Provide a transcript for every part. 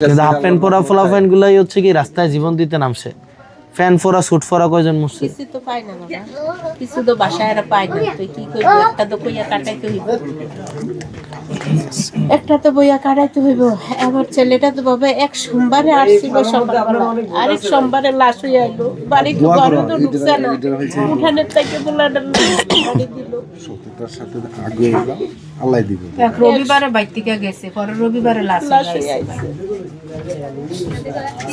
Half pant পরা ফোলা pant গুলাই হচ্ছে কি রাস্তায় জীবন দিতে নামছে। ফ্যান ফোরা সুট ফোরা কয়জন মুসছে কিছু তো পাই না বাবা। কিছু তো বাসায় আর পাই না। তুই কি করবি একটা তো কইয়া কাটাইতে হইব। একটা তো বইয়া কাটাইতে হইব। আমার ছেলেটা তো বাবা এক সোমবারে আসছিল সকালবেলা। আরেক সোমবারে লাশ হয়ে আইলো বাড়ি তো ঢুকছে না। উঠানের থেকে তোলাটা বাড়ি দিল। সত্যতার সাথে আগে আল্লাহ দিব। এক রবিবারে বাইর থেকে গেছে পরে রবিবারে লাশ হয়ে আইছে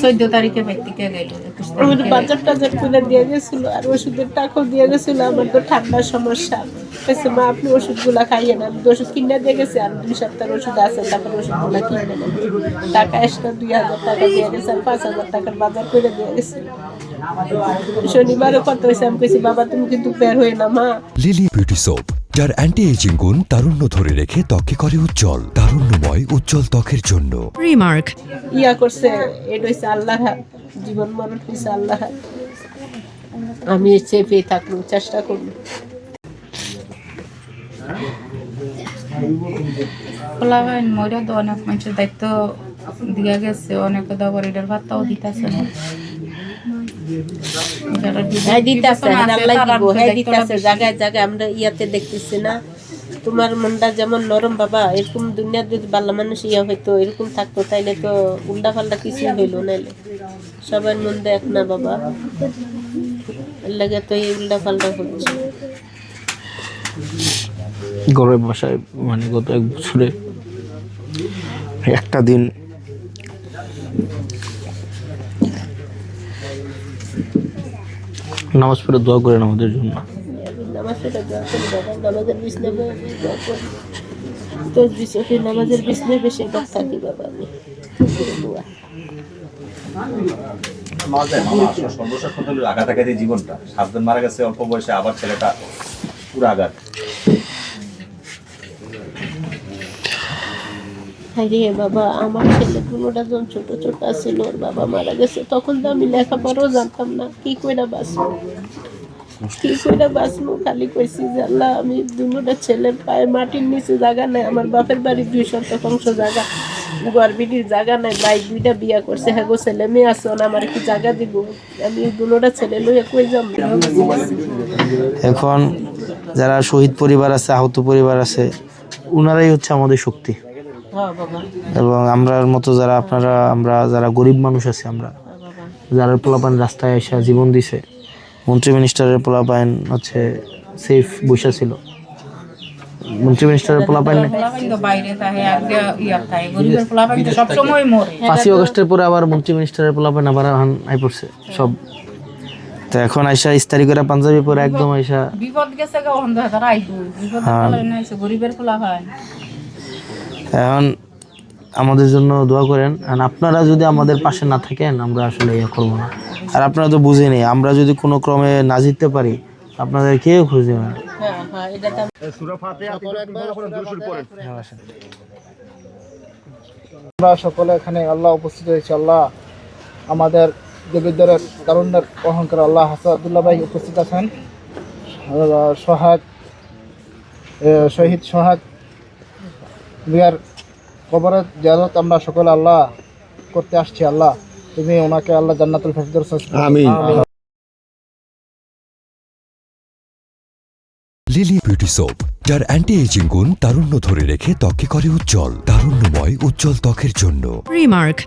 চোদ্দ তারিখে বাইর থেকে গেল বাজার টাজার করে দিয়ে গেছিল আর ওষুধের টাকাও দিয়ে গেছিল আমার তো ঠান্ডার সমস্যা। বলছে মা আপনি ওষুধগুলা খাইয়ে না আমি তো ওষুধ কিনে দিয়ে গেছি আর দুই সপ্তাহের ওষুধ আছে তারপর ওষুধগুলা কিনে নেন। টাকা এক্সট্রা দুই হাজার টাকা দিয়ে গেছে আর পাঁচ হাজার টাকার বাজার করে দিয়ে গেছে। শনিবারও কত হয়েছে আমি বাবা তুমি কিন্তু বের হয়ে না মা। লিলি বিউটি সোপ যার অ্যান্টি এজিং গুণ তারুণ্য ধরে রেখে ত্বকে করে উজ্জ্বল তারুণ্যময় উজ্জ্বল ত্বকের জন্য। Remark. ইয়া করছে এটা হয়েছে আল্লাহর হাত জীবন মরণ হয়েছে আল্লাহর হাত। আমি চেপে থাকব চেষ্টা করব। মইরা তো অনেক মানুষের দায়িত্ব দিয়া গেছে অনেকে এটার দিতেছে না। আমরা ইয়াতে দেখতেছি না। তোমার মনটা যেমন নরম বাবা এরকম দুনিয়ার যদি ভালো মানুষ ইয়া হইতো এরকম থাকতো তাইলে তো উল্টা পাল্টা কিছুই হইল নাইলে সবার মন দেখ না বাবা। লাগে তো এই উল্টা পাল্টা হচ্ছে। ঘরের বাসায় মানে গত এক বছরে একটা দিন নামাজ পড়ে দোয়া করেন আমাদের জন্য নামাজের বিছনে বেশি জীবনটা সাতজন মারা গেছে অল্প বয়সে আবার ছেলেটা পুরো আঘাত আরে বাবা, আমার ছেলে দুটা যখন ছোট ছোট ছিল ওর বাবা মারা গেছে, তখন তো আমি লেখাপড়াও জানতাম না। কি কইরা বাঁচবো? কি কইরা বাঁচবো? খালি কইছি যে, আল্লাহ, আমি দুটা ছেলের পায়ে মাটির নিচে জায়গা নাই, আমার বাপের বাড়ি দুই শতাংশ জায়গা গড়বিটির জায়গা নাই, ভাই দুইটা বিয়া করছে হ্যাঁ গো, ছেলে মেয়ে আছে আমার কি জায়গা দিব? আমি দুটা ছেলে লইয়া কই যাম? এখন যারা শহীদ পরিবার আছে, আহত পরিবার আছে, উনারাই হচ্ছে আমাদের শক্তি। এবং আমরার মতো যারা আপনারা আমরা যারা গরিব মানুষ আছি আমরা যারা পোলাপান রাস্তায় এসে জীবন দিছে মন্ত্রী মিনিস্টারের পোলাপাইন হচ্ছে সেফ বসে ছিল। মন্ত্রী মিনিস্টারের পোলাপাইন পাঁচই অগস্টের পরে আবার মন্ত্রী মিনিস্টারের পোলাপাইন আবার আই পড়ছে সব। তো এখন আইসা ইস্তারি করে পাঞ্জাবি পরে একদম আইসা বিপদ গেছে গে অন্ধ তারা আইবো বিপদ। গরিবের পোলাপাইন এখন আমাদের জন্য দোয়া করেন। আর আপনারা যদি আমাদের পাশে না থাকেন আমরা আসলে ইয়ে করব না। আর আপনারা তো বুঝেনি আমরা যদি কোনো ক্রমে না জিততে পারি আপনাদের কেউ খুঁজে না। হ্যাঁ আমরা সকলে এখানে আল্লাহ উপস্থিত হয়েছি আল্লাহ আমাদের দেবীদ্বরের তারুণ্যের অহংকার আল্লাহ হাসাদুল্লাহ ভাই উপস্থিত আছেন। সোহাগ শহীদ সোহাগ মিয়ার কবরের জিয়ারত আমরা সকলে আল্লাহ করতে আসছি আল্লাহ। তুমি ওনাকে আল্লাহ জান্নাতুল ফেরদৌস আমিন। লিলি বিউটি সোপ যার অ্যান্টি এজিং গুণ তারুণ্য ধরে রেখে ত্বকে করে উজ্জ্বল তারুণ্যময় উজ্জ্বল ত্বকের জন্য। Remark.